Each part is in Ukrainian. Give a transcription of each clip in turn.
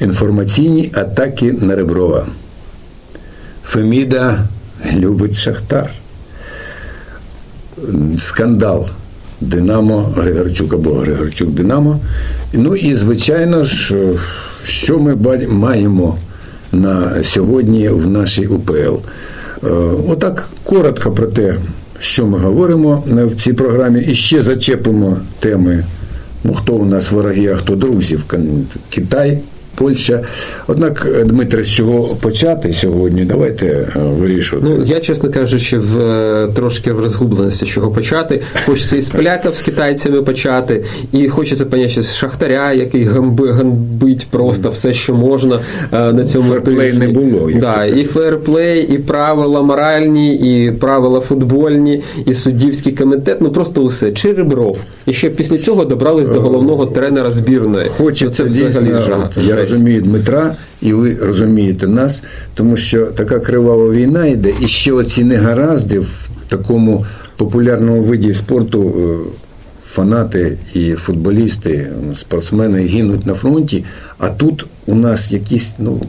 інформаційні атаки на Реброва. Феміда любить Шахтар. Скандал Динамо Григорчук або Григорчук Динамо. Ну і, звичайно ж, що ми маємо на сьогодні в нашій УПЛ. Е, отак коротко про те, що ми говоримо в цій програмі, і ще зачепимо теми. Ну, хто у нас вороги, а хто друзів? Китай, Польща. Однак, Дмитре, з чого почати сьогодні? Давайте е, вирішувати. Ну я, чесно кажучи, в е, трошки в розгубленості з чого почати. Хочеться із поляків з китайцями почати, і хочеться поняття з шахтаря, який гамби, гамбить просто все, що можна е, на цьому ферплей не було. Да, і фейерплей, і правила моральні, і правила футбольні, і суддівський комітет. Ну просто усе. Чи Ребров. І ще після цього добрались до головного тренера збірної. Хочеться це взагалі жах розумію Дмитра, і ви розумієте нас, тому що така кривава війна йде, і ще оці негаразди в такому популярному виді спорту. Е, фанати і футболісти, спортсмени гинуть на фронті, а тут у нас якісь ну,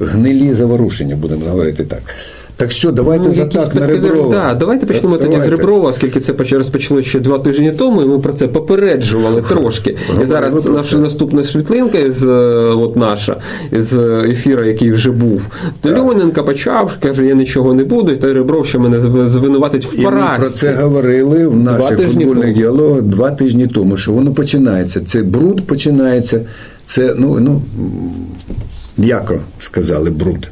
гнилі заворушення, будемо говорити так. Так що давайте ну, за так на Реброва. Да, давайте почнемо тоді з Реброва, оскільки це розпочало ще два тижні тому, і ми про це попереджували трошки. І зараз наша наступна світлинка з от наша з ефіру, який вже був. То Льоненко почав, каже, я нічого не буду, і той Ребров ще мене звинуватить в поразці. І ми про це говорили в наших футбольних діалогах два тижні тому, що воно починається. Це бруд починається, це ну ну м'яко сказали бруд.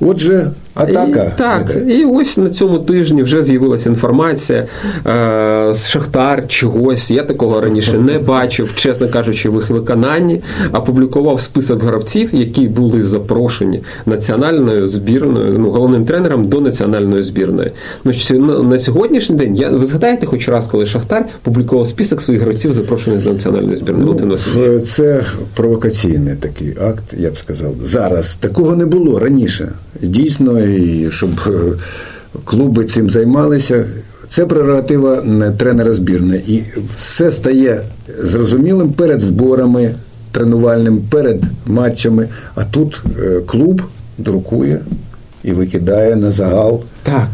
Отже, атака. І, так, і ось на цьому тижні вже з'явилася інформація е, з Шахтар чогось. Я такого раніше не бачив, чесно кажучи, в їх виконанні. Опублікував список гравців, які були запрошені національною збірною, ну головним тренером до національної збірної. Ну на сьогоднішній день я ви згадаєте, хоч раз, коли Шахтар публікував список своїх гравців, запрошених до національної збірної. Ну, це провокаційний такий акт, я б сказав. Зараз такого не було раніше. Дійсно, і щоб е, клуби цим займалися. Це прерогатива тренера збірної. І все стає зрозумілим перед зборами тренувальним, перед матчами. А тут е, клуб друкує і викидає на загал. Так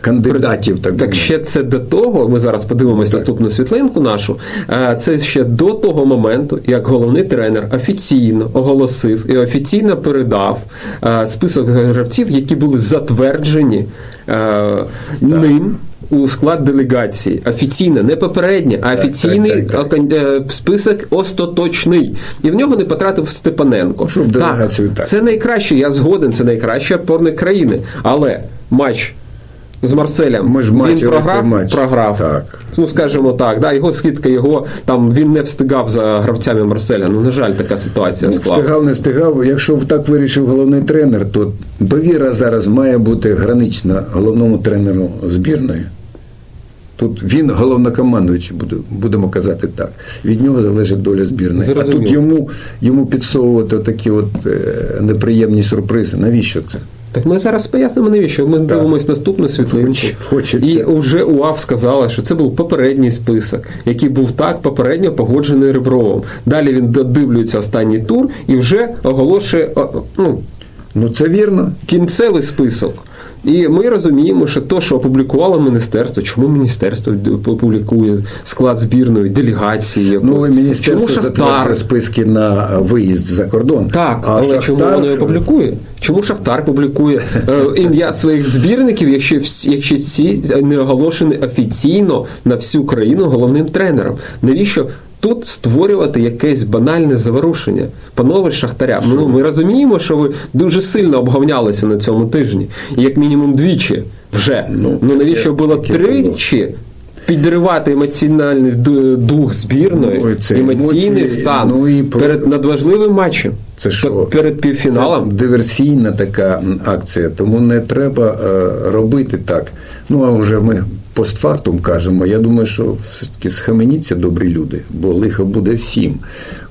кандидатів. Так так ще це до того. Ми зараз подивимось наступну світлинку нашу. Е, це ще до того моменту, як головний тренер офіційно оголосив і офіційно передав е, список гравців, які були затверджені е, ним. У склад делегації офіційно, не попереднє, а офіційний так, так, так. список остаточний. І в нього не потратив Степаненко. Щоб делегацію так, так. Це найкраще, я згоден, це найкращий опорник країни. Але матч з Марселем. Ми ж він програв, матч. програв. Так. Ну, скажімо так, да, його скидка, його там він не встигав за гравцями Марселя. Ну, на жаль, така ситуація ну, склала. Встигав, не встигав. Якщо так вирішив головний тренер, то довіра зараз має бути гранична головному тренеру збірної. Тут він головнокомандуючий, будемо казати так. Від нього залежить доля збірної. Зрозуміло. А тут йому йому підсовувати такі от е, неприємні сюрпризи. Навіщо це? Так ми зараз пояснимо, навіщо ми так. дивимося наступну світлинку. Хочеться. І вже УАВ сказала, що це був попередній список, який був так попередньо погоджений Ребровом. Далі він додивлюється останній тур і вже оголошує ну, ну це вірно. Кінцевий список. І ми розуміємо, що то, що опублікувало міністерство, чому міністерство опублікує склад збірної делегації, яку... ну міністерство чому Шахтар списки на виїзд за кордон. Так, а але Шахтар... чому воно опублікує? Чому Шахтар публікує е, ім'я своїх збірників, якщо всі, якщо ці не оголошені офіційно на всю країну головним тренером? Навіщо тут створювати якесь банальне заворушення. Панове Шахтаря, ну, ми розуміємо, що ви дуже сильно обговнялися на цьому тижні, як мінімум двічі вже. Ну, ну навіщо було тричі? Підривати емоціональний дух збірної, ну, це емоційний емоції, стан ну, і перед надважливим матчем. Це що? перед півфіналом. Це диверсійна така акція, тому не треба е, робити так. Ну а вже ми постфактум кажемо, я думаю, що все-таки схаменіться добрі люди, бо лихо буде всім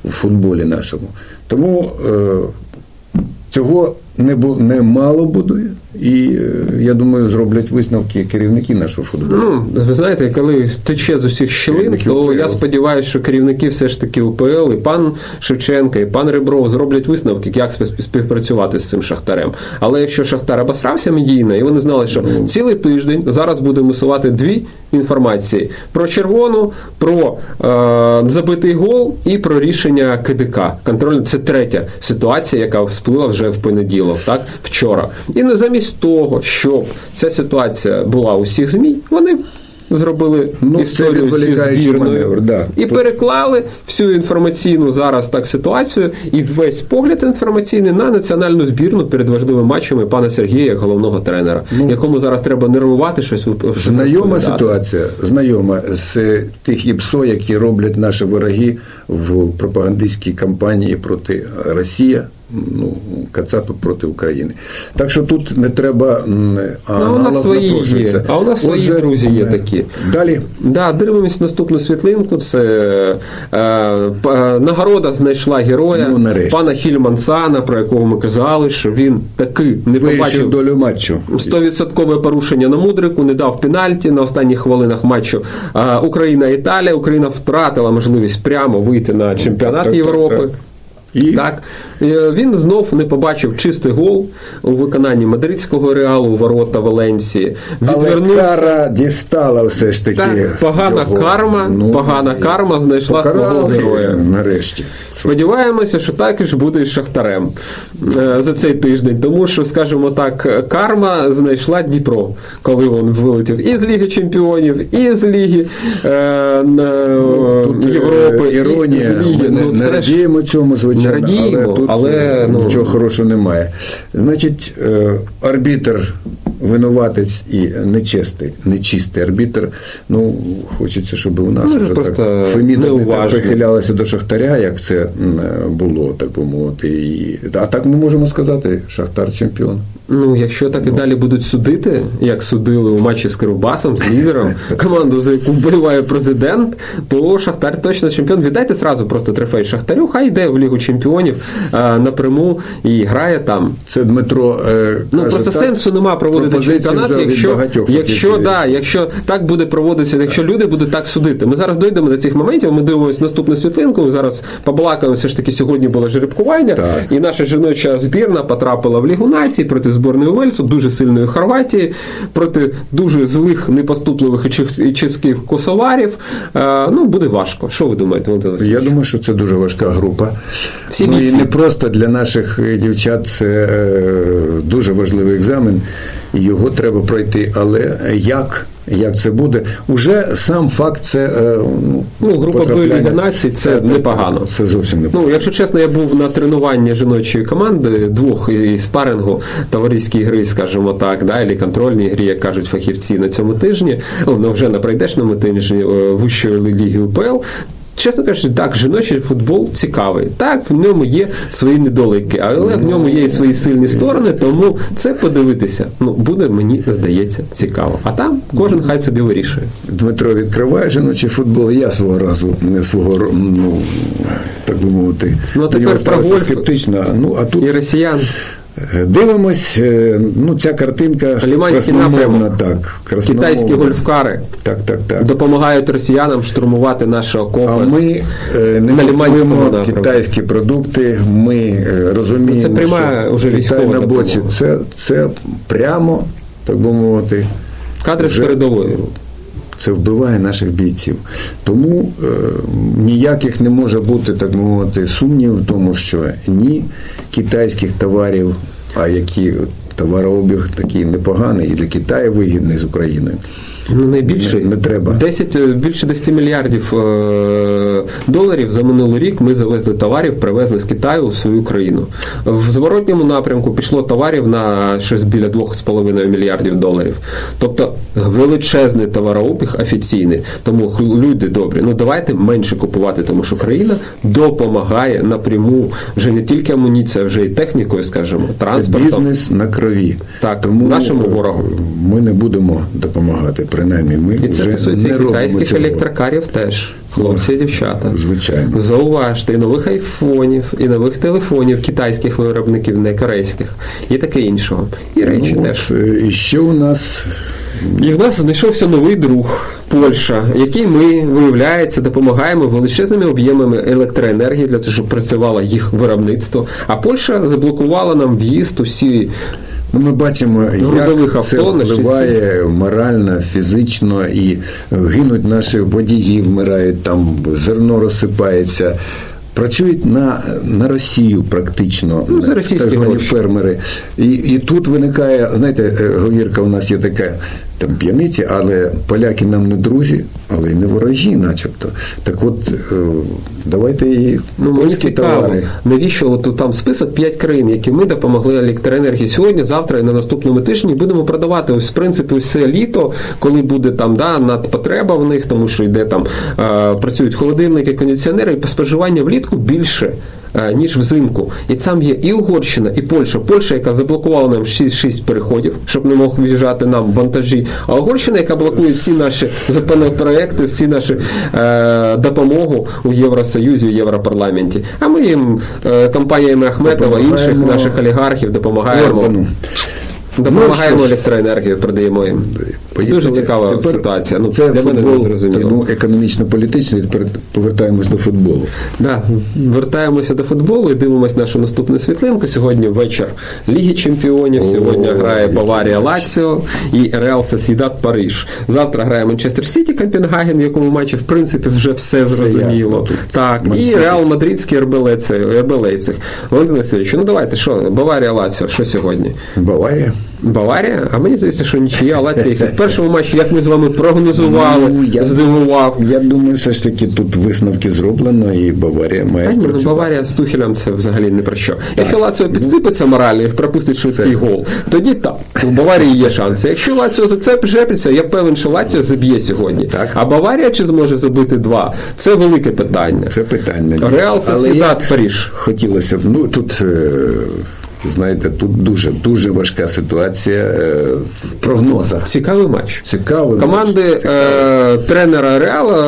у футболі нашому. Тому е, Цього не бу, не мало буде, і е, я думаю, зроблять висновки керівники нашого футболу. Ну, ви знаєте, коли тече з усіх щілин, то УПЛ. я сподіваюся, що керівники все ж таки УПЛ, і пан Шевченка, і пан Ребров зроблять висновки, як співпрацювати з цим шахтарем. Але якщо Шахтар обосрався медійно, і вони знали, що Ну. цілий тиждень зараз буде мусувати дві інформації: про червону, про е, забитий гол і про рішення КДК. Контроль це третя ситуація, яка всплила вже в понеділок, так вчора. І не замість того, щоб ця ситуація була у всіх змі, вони. Зробили Ну, історію відволікаючий збірною маневр, да. і Тут- переклали всю інформаційну зараз так ситуацію і весь погляд інформаційний на національну збірну перед важливими матчами пана Сергія як головного тренера, якому зараз треба нервувати щось Знайома ситуація, знайома з тих ІПСО, які роблять наші вороги в пропагандистській кампанії проти Росії, ну, Кацапи проти України. Так що тут не треба. Ну, у нас свої є, а у нас свої друзі є е, такі. Далі. Да, дивимось наступну світлинку. Це е, е, нагорода знайшла героя Ну, пана Хільмансана, про якого ми казали, що він таки не Вирішив побачив долю матчу. 100% порушення на мудрику, не дав пенальті на останніх хвилинах матчу. А, Україна-Італія. Україна втратила можливість прямо вийти на чемпіонат Так, так, Європи. так. І Так, Е, він знов не побачив чистий гол у виконанні мадридського реалу, ворота Валенції. але кара дістала все ж таки. Так, погана його. карма, погана і карма знайшла свого героя. Нарешті. Сподіваємося, що так і ж буде з Шахтарем е, за цей тиждень. Тому що, скажімо так, карма знайшла Дніпро, коли він вилетів і з Ліги Чемпіонів, і з Ліги е, на- Тут е, Європи. іронія. і з Ліги. Ми Ну, не радіємо цьому, звичайно, Не радіємо, але тут але, е, ну- нічого хорошого немає. Значить, е, арбітр, винуватець і нечистий, нечистий арбітр. Ну, хочеться, щоб у нас Ну, вже так Феміда не так прихилялася до Шахтаря, як це було, так би мовити. І, а так ми можемо сказати, Шахтар чемпіон. Ну, якщо так і далі будуть судити, як судили у матчі з Кривбасом, з лідером, команду, за яку вболіває президент, то Шахтар точно чемпіон. Віддайте сразу просто трофей Шахтарю, хай йде в Лігу Чемпіонів а, напряму і грає там. Це Дмитро. Е, Ну каже просто так. сенсу нема проводити Пропозиції чемпіонат, якщо, багатьох якщо, да, якщо так буде проводитися, якщо люди будуть так судити. Ми зараз дійдемо до цих моментів. Ми дивимося наступну світлинку. Ми зараз побалакаємо. Все ж таки сьогодні було жеребкування, Так. і наша жіноча збірна потрапила в Лігу націй проти зборної Вельсу, дуже сильної Хорватії, проти дуже злих, непоступливих і чис- косоварів. Е, ну буде важко. Що ви думаєте, Я думаю, що це дуже важка група. Всі ну, і не просто для наших е, дівчат це е, дуже важливий екзамен, його треба пройти. Але як? Як це буде? Уже сам факт це е, ну, Ну, група Б. Ліга націй це так, непогано. Це зовсім непогано. Ну, якщо чесно, я був на тренуванні жіночої команди двох і спарингу, товариській гри, скажімо так, да, і контрольній грі, як кажуть фахівці на цьому тижні, ну вже на прийдешному тижні е, вищої ліги УПЛ. Чесно кажучи, так, жіночий футбол цікавий. Так, в ньому є свої недоліки, але в ньому є і свої сильні сторони, тому це подивитися. Ну, буде, мені здається, цікаво. А там кожен хай собі вирішує. Дмитро відкриває жіночий футбол. Я свого разу не свого ну, так би мовити, Ну, а тепер про гольф. скептично. Ну а тут І росіян. Е, Дивимось, е, ну ця картинка Ліманський напрямок. так. красномовна. Китайські гольфкари Так, так, так. допомагають росіянам штурмувати наші окопи. А ми е, не купуємо китайські продукти, ми розуміємо, це пряма що уже Китай військова на боці. Це, це прямо, так би мовити, Кадри з вже передової. Це вбиває наших бійців. Тому е, ніяких не може бути, так мовити, сумнів в тому, що ні китайських товарів, а які товарообіг такий непоганий і для Китаю вигідний з Україною. Ну, найбільше Не- не треба. 10, е, більше 10 мільярдів е, доларів за минулий рік ми завезли товарів, привезли з Китаю в свою країну. В зворотньому напрямку пішло товарів на щось біля 2,5 мільярдів доларів. Тобто величезний товарообіг офіційний. Тому люди добрі, ну давайте менше купувати, тому що країна допомагає напряму вже не тільки амуніція, вже і технікою, скажімо, Це бізнес на крові. Так, Тому нашому е, ворогу. ми не будемо допомагати. Принаймні ми І це вже стосується не китайських цього. електрокарів теж. Хлопці і дівчата. Звичайно. Зауважте, і нових айфонів, і нових телефонів китайських виробників, не корейських, і таке іншого. І речі Ну, теж. от, е, і що у нас І в нас знайшовся новий друг Польща, який ми, виявляється, допомагаємо величезними об'ємами електроенергії для того, щоб працювало їх виробництво. А Польща заблокувала нам в'їзд усі. Ну, ми бачимо, Грузових як це впливає морально, фізично, і гинуть наші водії, вмирають, там зерно розсипається. Працюють на, на Росію практично, Ну, за так звані гроші. фермери. І, і тут виникає, знаєте, е, говірка у нас є така там п'яниці, але поляки нам не друзі, але й не вороги, начебто. Так от е, давайте і Ну, мені цікаво, товари. навіщо от там список 5 країн, які ми допомогли електроенергії сьогодні, завтра і на наступному тижні будемо продавати ось в принципі все літо, коли буде там да, надпотреба в них, тому що йде там е, працюють холодильники, кондиціонери, і споживання влітку більше. Е, Ніж взимку, і там є і Угорщина, і Польща. Польща, яка заблокувала нам 6, 6 переходів, щоб не мог в'їжджати нам вантажі. А Угорщина, яка блокує всі наші законопроекти, всі наші е, допомогу у Євросоюзі, у Європарламенті. А ми їм е, компаніями Ахметова, інших наших олігархів допомагаємо. Допомагаємо Ну, електроенергію, продаємо їм. Поїхали. Дуже цікава Тепер ситуація. Ну, це для мене футбол, не зрозуміло. тому економічно-політичний. Тепер повертаємось до футболу. Да, вертаємося до футболу і дивимося нашу наступну світлинку. Сьогодні вечір Ліги Чемпіонів. Сьогодні О, грає Баварія Лаціо і Реал Сосідат Париж. Завтра грає Манчестер Сіті Копенгаген, в якому матчі в принципі вже все зрозуміло. Так, і Реал Мадридський РБ Лейпциг. РБ Васильович, ну давайте що, Баварія Лаціо, що сьогодні? Баварія. Баварія? А мені здається, що нічия Лаціо їх в першому матчі, як ми з вами прогнозували, Ну, я- здивував. Я думаю, все ж таки тут висновки зроблено, і Баварія має Та ні, ну. Баварія з Тухелем це взагалі не про що. Якщо Лаціо підсипеться морально і пропустить швидкий гол, тоді так, у Баварії є шанси. Якщо Лаціо за це прижепиться, я певен, що Лаціо заб'є сьогодні. Так. А Баварія чи зможе забити два? Це велике питання. Це питання. Реал Сосідат Париж. Хотілося б, ну тут. Знаєте, тут дуже дуже важка ситуація е, в прогнозах. Цікавий матч. Цікаво. Команди е, тренера Реала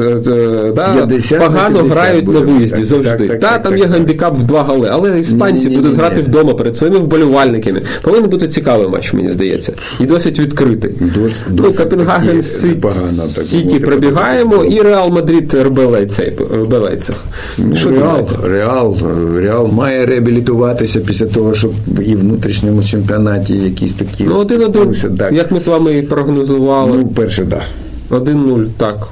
е, да, 50 погано 50 грають буде. на виїзді Так, завжди. так, так, Та, так, там так, є так. гандикап в два голи, але іспанці Ні-ні-ні-ні. будуть грати вдома перед своїми вболівальниками. Повинен бути цікавий матч, мені здається, і досить відкритий. Дос- ну, досить Копенгаген Сіті пробігаємо, і Реал Мадрид РБ Лейпциг- РБ Реал. Реал, Реал має реабілітуватися після того, щоб і в внутрішньому чемпіонаті якісь такі Ну, один-один, так. як ми з вами і прогнозували. Ну, перше, так. 1-0, так.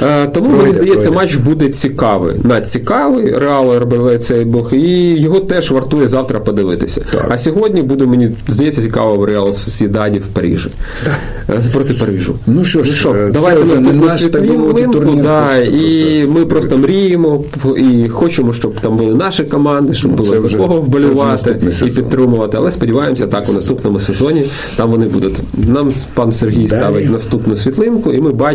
Е, Тому мені здається, матч буде цікавий. Надцікавий. Реал РБВ цей бог, і його теж вартує завтра подивитися. А сьогодні буде мені здається цікаво в Реал Сосідаді в Парижі. Е, Проти Парижу. Ну що ж, е, давайте наш, да, і просто- ми просто мріємо і хочемо, щоб там були наші команди, щоб Ну, було за кого вболівати і підтримувати. Але сподіваємося, так у наступному сезоні там вони будуть. Нам пан Сергій ставить наступну світлинку, і ми бачимо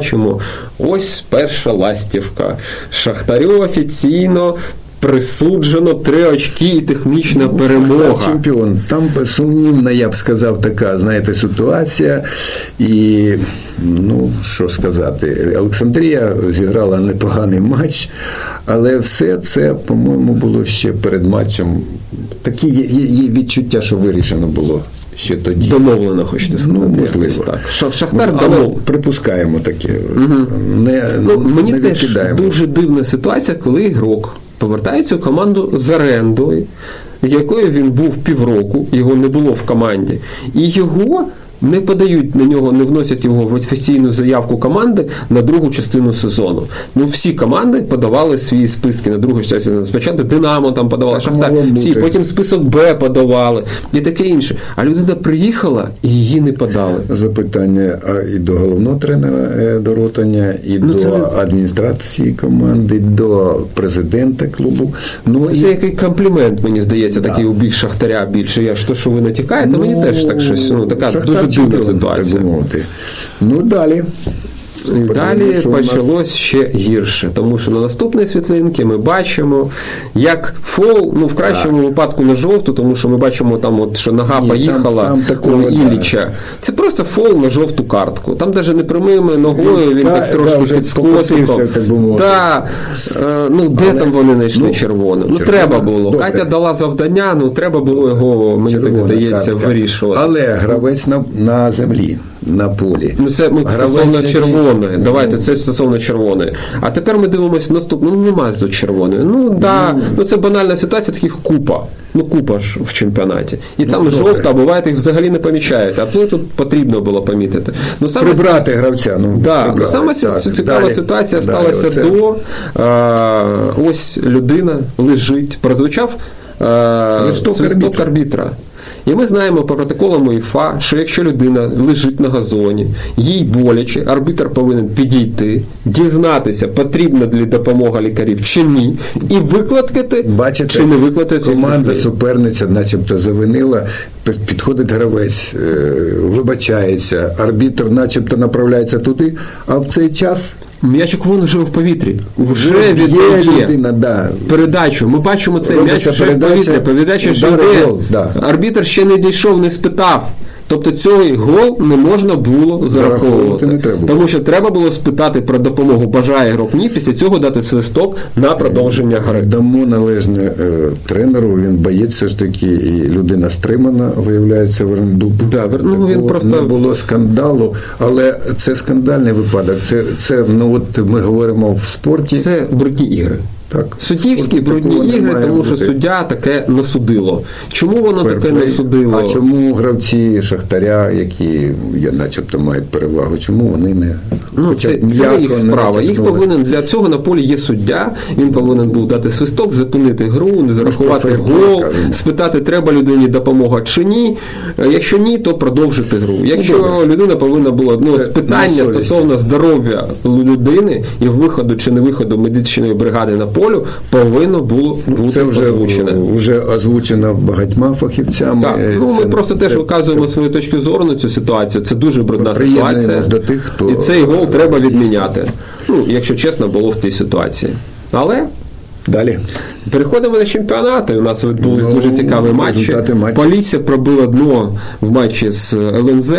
ось перша ластівка. Шахтарю офіційно. Присуджено три очки і технічна перемога. Чемпіон. Там сумнівна, я б сказав, така, знаєте, ситуація. І, ну, що сказати, Олександрія зіграла непоганий матч, але все це, по-моєму, було ще перед матчем. Такі є, є, є відчуття, що вирішено було ще тоді. Домовлено, хочете сказати. Ну, можливо. так. Шахтар Ну, але домов. припускаємо таке. Не, Ну, мені не теж відкидаємо. дуже дивна ситуація, коли ігрок повертається у команду з орендою, якою він був півроку, його не було в команді, і його. Не подають на нього, не вносять його в офіційну заявку команди на другу частину сезону. Ну всі команди подавали свої списки на другу частину. Спочатку Динамо там подавала Шахтар, всі, потім список Б подавали і таке інше. А людина приїхала і її не подали. Запитання а, і до головного тренера е, до Ротаня, і Ну, до не- адміністрації команди, до президента клубу. Ну Це і який комплімент, мені здається, такий у бік Шахтаря більше. Я ж то, що ви натякаєте, мені теж так щось, ну така Шахтар дуже дивна ситуація. Так би мовити. Ну далі. І далі почалось ще гірше, тому що на наступній світлинці ми бачимо, як фол, ну в кращому випадку не жовту, тому що ми бачимо там, от що нога Ні, поїхала там- там такого, у да. Це просто фол на жовту картку. Там навіть не прямими ногою, він Да, так трошки вже під скосиком. покотився, так би мовити. Да, е, ну де там вони знайшли ну, червоне? Ну червона, треба було. добре. Катя дала завдання, ну треба було його, мені так здається, картка. вирішувати. Але гравець на, на землі, на полі. Ну, це ми стосовно який- червоної. Давайте це стосовно червоної. А тепер ми дивимося наступну. Ну немає з червоної. Ну да, ну це банальна ситуація, таких купа. Ну купа ж в чемпіонаті. І там добре. жовта, а буває, їх взагалі не помічають. А тут тут потрібно було помітити. Ну саме Прибрати гравця. Ну, Да, прибрати. ну, саме ця- цікава далі. ситуація Далі, сталася оце. до е, ось людина лежить, прозвучав е, свисток арбітра. І ми знаємо по протоколам УЄФА, що якщо людина лежить на газоні, їй боляче, арбітр повинен підійти, дізнатися, потрібна для допомога лікарів чи ні, і викликати Бачите, чи не викликати цих команда суперниця, начебто, завинила. Під- Підходить гравець, е, вибачається, арбітр, начебто, направляється туди, а в цей час М'ячик вон вже в повітрі. Вже віддає. людина, да. передачу. Ми бачимо цей м'яч вже в повітрі. повітря, передача вже йде. да. Арбітр ще не дійшов, не спитав. Тобто цей гол не можна було Зараховувати не треба. Тому що треба було спитати про допомогу, бажає ігрок ні, після цього дати свисток на продовження гри. Дамо належне е, тренеру, він боєць все ж таки, і людина стримана, виявляється, Верндуб. Да, Вер- ну, він просто- не було скандалу, але це скандальний випадок. Це, це ну от ми говоримо в спорті. Це брудні ігри. Так, Суддівські брудні ігри, тому що бути. суддя таке насудило. Чому воно таке насудило? А чому гравці Шахтаря, які я начебто мають перевагу, чому вони не Ну, хоча це, це їх справа. Їх повинен для цього на полі є суддя. Він повинен був дати свисток, зупинити гру, не зарахувати про фейерплей гол, кажемо. спитати, треба людині допомога чи ні. Е, Якщо ні, то продовжити гру. Якщо добре. людина повинна була ну, Це питання стосовно здоров'я людини і виходу чи не виходу медичної бригади на полю, повинно було бути Це вже, озвучене. вже озвучено багатьма фахівцями. Так, Е, ну ми це- просто теж це- виказуємо свою точку зору на цю ситуацію. Це дуже брудна ситуація. до тих, хто- І цей гол треба відміняти. Ну, якщо чесно, було в тій ситуації. Але Далі. Переходимо на чемпіонат. і У нас відбулись Ну, дуже цікаві матчі. матчу. Полісся пробила дно в матчі з ЛНЗ.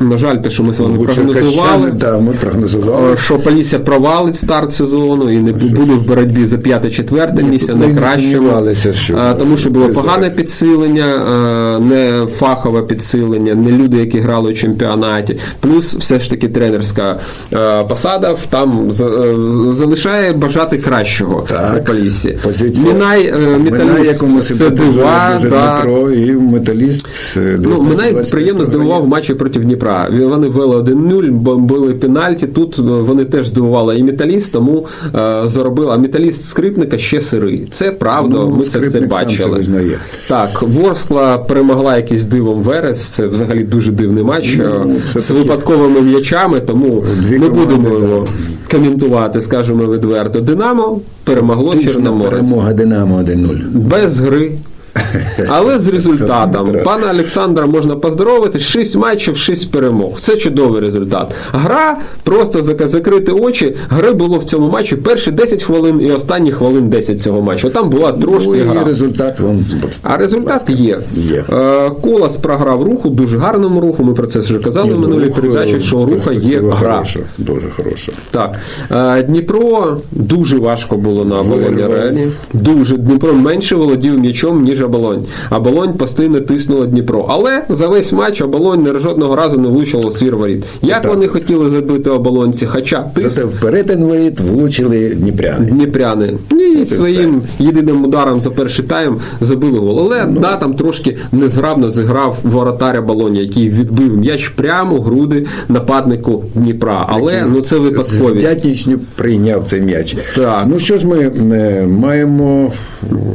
На жаль, те, що ми з вами прогнозували. Да, ми прогнозували. е, Що Полісся провалить старт сезону і не буде в боротьбі за п'яте-четверте місце ми не кращому. сумнівалися, що А, тому що було погане підсилення, е, не фахове підсилення, не люди, які грали у чемпіонаті. Плюс все ж таки тренерська е, посада там е, залишає бажати кращого Так. у Поліссі. Мінай, е, металіст якому симпатизує дуже да. Дмитро, і металіст. е, Ну, мене приємно здивував матчі проти Дніпра. Вони вели 1-0, бо били пенальті. Тут е, вони теж здивували і металіст, тому е, заробили. А металіст скрипника ще сирий. Це правда, Ну, ми це все Скрипник сам це бачили. Так, Ворскла перемогла якийсь дивом Верес. Це взагалі дуже дивний матч Ну, е, з випадковими м'ячами, тому Дві не команди, будемо да. Коментувати, скажемо відверто. Динамо перемогло Чорноморець. Перемога Динамо 1-0. Без гри. Але з результатом. Пана Олександра можна поздоровити. 6 матчів, 6 перемог. Це чудовий результат. Гра, просто закрити очі. Гри було в цьому матчі перші 10 хвилин і останні хвилин 10 цього матчу. Там була трошки Ну, і гра. результат вон. А результат є. Є. Е, Колос програв руху, дуже гарному руху. Ми про це вже казали в минулій Рух, передачі, що руха є гра. Хороша, дуже хороша. Так. Е, Дніпро дуже важко було на оболоні арені. Дуже. Дніпро менше володів м'ячом, ніж оболонь. Оболонь постійно тиснула Дніпро. Але за весь матч оболонь не жодного разу не влучила у свір воріт. Як Так. вони хотіли забити оболонці, хоча тис Зате в перетин воріт влучили Дніпряни. Дніпряни і своїм єдиним ударом за перший тайм забили гол. Але Ну. да, там трошки незграбно зіграв воротаря Болоні, який відбив м'яч прямо в груди нападнику Дніпра. Але ну це випадковість. вдячністю прийняв цей м'яч. Так. Ну що ж ми е, маємо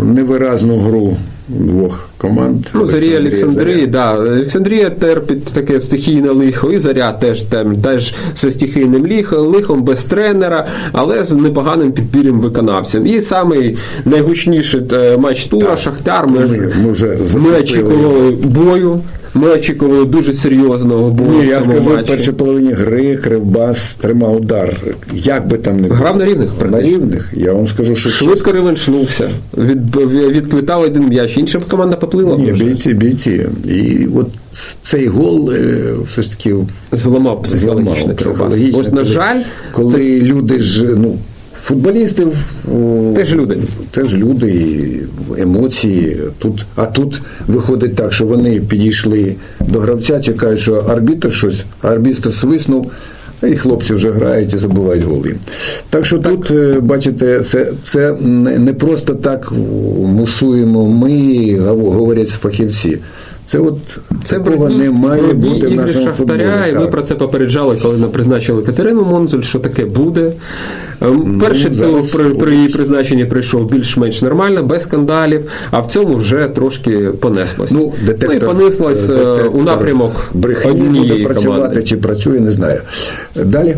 невиразну гру двох команд. Ну, Зарі Олександрії, да. Олександрія терпить таке стихійне лихо, і Заря теж там теж зі стихійним лихо, лихом без тренера, але з непоганим підбір'ям виконавцем. І самий найгучніший е, матч тура Шахтар. Ми, Ми, ми вже ми очікували бою. Ми очікували дуже серйозного бою. Ні, я скажу, в першій половині гри Кривбас тримав удар. Як би там не було. Грав на рівних, На рівних. Я вам скажу, що Швидко реваншнувся, від, відквитав один м'яч, інша команда поплила. Ні, бійці, бійці. І от цей гол е, все ж таки Зламав психологічно зламав Кривбас. Ось, на жаль, коли люди ж, ну, футболісти Теж люди. Теж люди, і емоції. Тут, а тут виходить так, що вони підійшли до гравця, чекають, що арбітр щось, арбітр свиснув. І хлопці вже грають і забувають голи. Так що тут, е, бачите, це, це не просто так мусуємо ми, говорять фахівці. Це от Це такого не має брудні бути в нашому Шахтаря, футболі. і ми про це попереджали, коли нам призначили Катерину Монзуль, що таке буде. Ем, Ну, зараз при, при її призначенні прийшов більш-менш нормально, без скандалів, а в цьому вже трошки понеслось. Ну, детектор, і понеслось е, детектор у напрямок брехні буде працювати команди. чи працює, не знаю. Далі.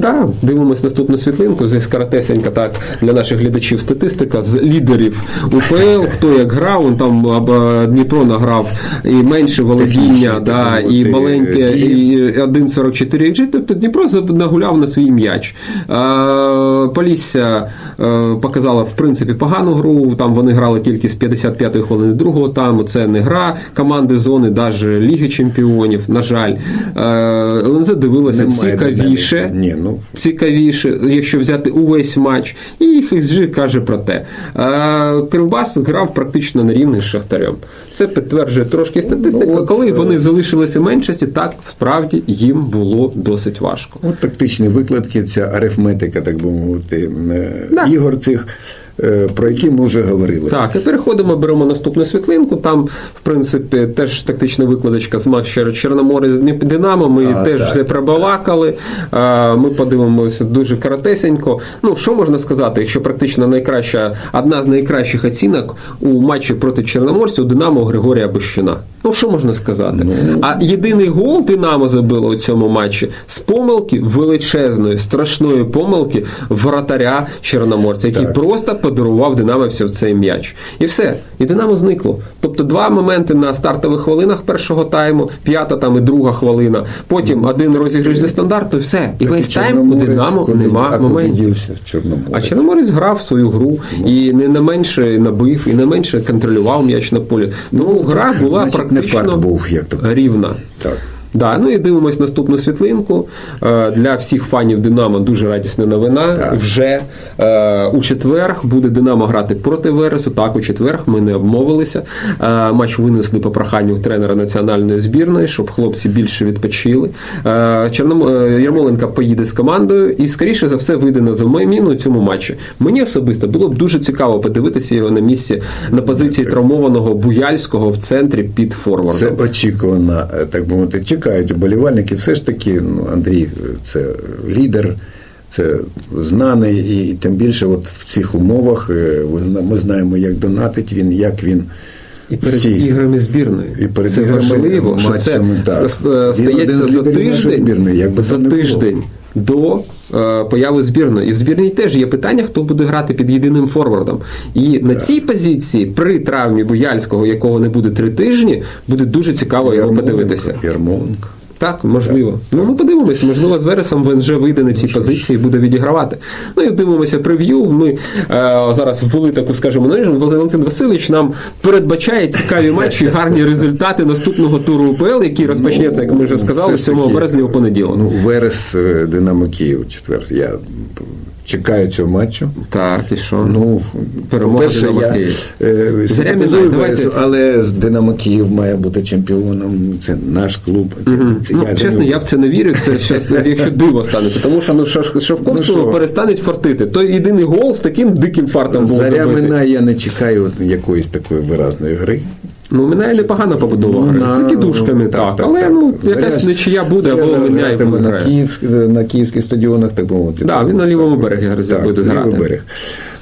Так, дивимось наступну світлинку. Здесь коротесенька так для наших глядачів статистика з лідерів УПЛ, хто як грав, он там або Дніпро награв і менше володіння, да, і маленьке, і 1,44 XG, тобто Дніпро нагуляв на свій м'яч. Полісся е, показала в принципі погану гру. Там вони грали тільки з 55-ї хвилини другого тайму. Це не гра команди зони, навіть Ліги Чемпіонів. На жаль, Е, ЛНЗ дивилася цікавіше. Ні, ну цікавіше, якщо взяти увесь матч, і їх каже про те. А, Кривбас грав практично на рівних з Шахтарем. Це підтверджує трошки статистика. Ну, от, Коли е, вони залишилися меншості, так справді їм було досить важко. От тактичні викладки, ця арифметика, так би мовити, е, Да. ігор цих, про які ми вже говорили. Так, і переходимо, беремо наступну світлинку. Там, в принципі, теж тактична викладочка з матчу Чорноморець з Динамо. Ми А, теж так. все пробалакали. Ми подивимося дуже коротесенько. Ну, що можна сказати, якщо практично найкраща, одна з найкращих оцінок у матчі проти Чорноморця у Динамо Григорія Бощина. Ну, що можна сказати? А єдиний гол Динамо забило у цьому матчі з помилки величезної, страшної помилки вратаря Чорноморця, який Так. просто подарував динамовцям цей м'яч. І все. І Динамо зникло. Тобто два моменти на стартових хвилинах першого тайму, п'ята там і друга хвилина. Потім один розіграш зі стандарту, і все. І весь тайм у Динамо нема моментів. А Чорноморець грав свою гру і не, не менше набив, і не менше контролював м'яч на полі. Ну, гра була практично був, як рівна. Так. Да, ну і дивимось наступну світлинку. Е, Для всіх фанів Динамо дуже радісна новина. Так. Вже е, у четвер буде Динамо грати проти Вересу. Так, у четвер ми не обмовилися. Е, матч винесли по проханню тренера національної збірної, щоб хлопці більше відпочили. Е, Чорном... е, Ярмоленка поїде з командою і, скоріше за все, вийде на заміну у цьому матчі. Мені особисто було б дуже цікаво подивитися його на місці на позиції травмованого Буяльського в центрі під Це форвардом. очікувано, е, так би мовити, чекають вболівальники. Все ж таки, ну, Андрій е, це лідер, це знаний, і тим більше, от в цих умовах е, ми знаємо, як донатить він, як він І перед всі- іграми збірної. І перед це важливо, що це так. е, стається за тиждень, збірної, за тиждень до е, появи збірної. І в збірній теж є питання, хто буде грати під єдиним форвардом. І на цій позиції, при травмі Буяльського, якого не буде три тижні, буде дуже цікаво його подивитися. Ярмоленко. Так, можливо. Ну ми подивимося, можливо, з Вересом ВНЖ вийде на цій позиції і буде відігравати. Ну і дивимося прев'ю. Ми е, зараз ввели таку, скажімо, ну, Валентин Васильович нам передбачає цікаві матчі, гарні результати наступного туру УПЛ, який розпочнеться, як ми вже сказали, Все 7 березня у понеділок. Ну, Верес е, Динамо Київ четвер. Я чекаю цього матчу. Так, і що? Ну, Перемога Динамо я Київ. е, симпатизую Вересу, але Динамо Київ має бути чемпіоном. Це наш клуб. Це, Ну, чесно, я в це не вірю. Це щас, якщо диво станеться. Тому що ну, Шовковського Ну, перестануть фортити. Той єдиний гол з таким диким фартом був Заря. Минай я не чекаю якоїсь такої виразної гри. Ну, Минає непогана побудова Ну, гри. З кідушками, так, так, але так, ну, якась нічия буде, або Минає гратиме на, київських стадіонах, так би мовити. Да, він на лівому берегі грає, буде грати. берег.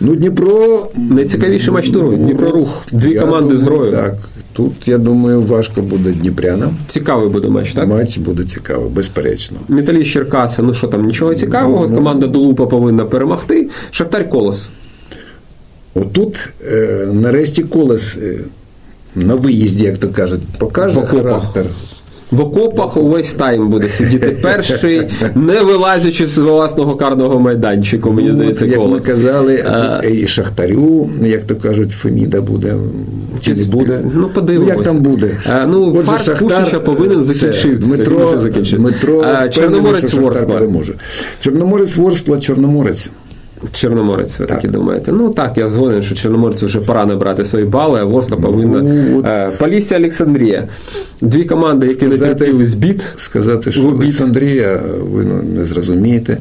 Ну, Дніпро. Найцікавіший матч туру. Дніпро рух. Дві команди з грою. Так, тут, я думаю, важко буде Дніпрянам. Цікавий буде матч, так? Матч буде цікавий, безперечно. Металіст Черкаси, ну що там, нічого цікавого. Команда Долупа повинна перемогти. Шахтар Колос. Отут, е, нарешті, колес е, на виїзді, як то кажуть, покаже В характер. В окопах увесь тайм буде сидіти перший, не вилазячи з власного карного майданчику, мені здається, як ми казали, тут і Шахтарю, як то кажуть, Феміда буде. Чи не буде? Ну, подивимося. як там буде? Е, ну, Отже, фарс Шахтар, Пушича повинен закінчитися. Закінчився. Дмитро Е, впевнений, Чорноморець Ворскла. переможе. Чорноморець Ворскла, Чорноморець. Чорноморець, ви таки думаєте. Ну так, я згоден, що Чорноморцю вже пора набрати свої бали, а Ворскла повинна. Ну, от. Е, Полісся Олександрія. Дві команди, які не терпіли збіт. Сказати, що. Олександрія, ви ну, не зрозумієте.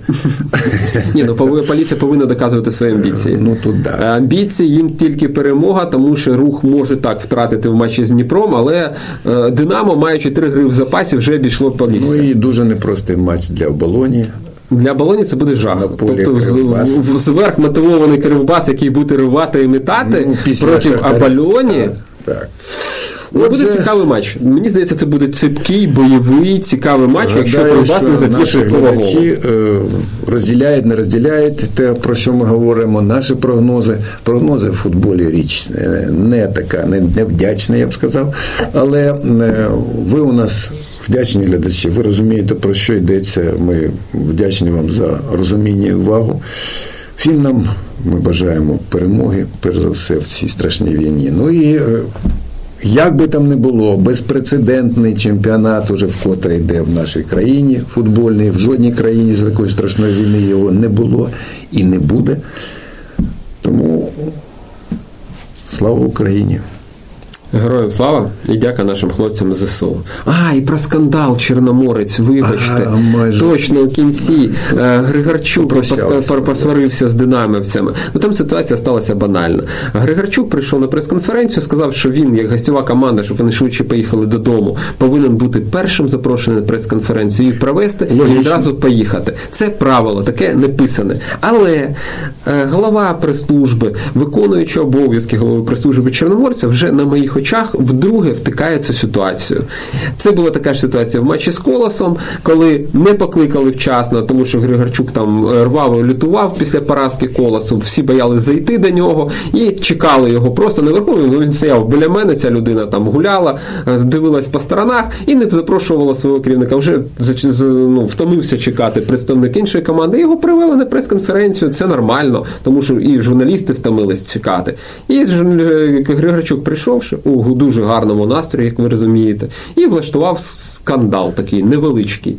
Ні, ну Полісся повинна доказувати свої амбіції. Ну, тут да. Е, Амбіції їм тільки перемога, тому що рух може так втратити в матчі з Дніпром, але е, Динамо, маючи три гри в запасі, вже обійшло Полісся. Ну і дуже непростий матч для оболоні. Для Болоні це буде жах. Тобто зверх мотивований Кривбас, який буде ривати і метати Ну, проти. Абальоні. Так. Ну, буде цікавий матч. Мені здається, це буде ципкий, бойовий, цікавий матч, якщо Гадаю, Кривбас не заб'є наші швидкого голу. глядачі е, розділяють, не розділяють те, про що ми говоримо, наші прогнози. Прогнози в футболі річ е, не така, не, не вдячна, я б сказав. Але е, ви у нас вдячні глядачі, ви розумієте, про що йдеться. Ми вдячні вам за розуміння і увагу. Всім нам ми бажаємо перемоги, перш за все, в цій страшній війні. Ну і е, як би там не було, безпрецедентний чемпіонат уже вкотре йде в нашій країні футбольний, в жодній країні з такої страшної війни його не було і не буде. Тому слава Україні! Героям слава і дяка нашим хлопцям з ЗСУ. А, і про скандал Чорноморець, вибачте. А. Точно в кінці е, Григорчук посварився з динамівцями. Ну там ситуація сталася банальна. Григорчук прийшов на прес-конференцію, сказав, що він, як гостьова команда, щоб вони швидше поїхали додому, повинен бути першим запрошений на прес-конференцію і провести і відразу поїхати. Це правило, таке не писане. Але е, голова прес-служби, виконуючи обов'язки голови прес-служби Чорноморця, вже на моїх очах вдруге втикає цю ситуацію. Це була така ж ситуація в матчі з Колосом, коли не покликали вчасно, тому що Григорчук там е, рвав і лютував після поразки колосу. Всі боялись зайти до нього і чекали його просто наверху. Ну він стояв біля мене. Ця людина там гуляла, е, дивилась по сторонах і не запрошувала свого керівника. Вже ну, втомився чекати представник іншої команди. Його привели на прес-конференцію. Це нормально, тому що і журналісти втомились чекати. І е, Григорчук прийшовши у дуже гарному настрої, як ви розумієте, і влаштував скандал такий невеличкий.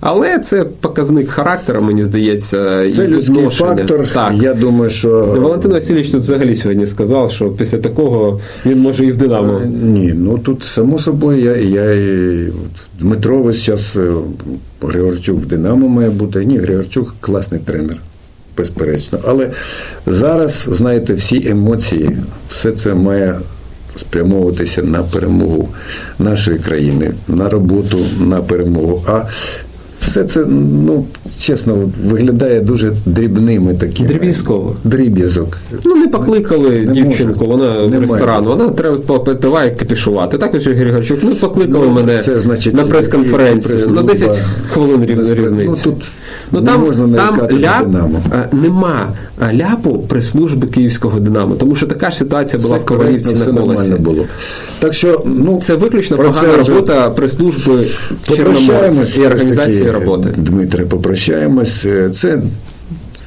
Але це показник характеру, мені здається, Це і людський відношення. фактор. Так. Я думаю, що Валентин Васильович тут взагалі сьогодні сказав, що після такого він може і в Динамо. Ні, ну тут само собою я, я і Дмитро весь час е, Григорчук в Динамо має бути. Ні, Григорчук класний тренер, безперечно. Але зараз, знаєте, всі емоції, все це має спрямовуватися на перемогу нашої країни, на роботу на перемогу. А все це, ну, чесно, виглядає дуже дрібними такими. Дріб'язково. Дріб'язок. Ну, не покликали Не дівчинку, може. вона в Немає. ресторан, вона треба попитиває капішувати. Так ось і Григорчук, не покликали Ну, мене це значить, на прес-конференцію. На 10 хвилин Ну, різниці. тут Ну, не можна там ляп, «Динамо». е, нема е, ляпу прес-служби київського Динамо, тому що така ж ситуація була Все в Ковалівці на колесі. було. Так що, ну, Це виключно погана робота прес-служби Чорноморця і організації роботи. Дмитре, попрощаємось. Е, Це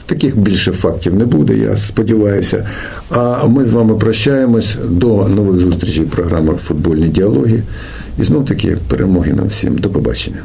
таких більше фактів не буде, я сподіваюся. А ми з вами прощаємось до нових зустрічей в програмах Футбольні діалоги. І знов таки перемоги нам всім. До побачення.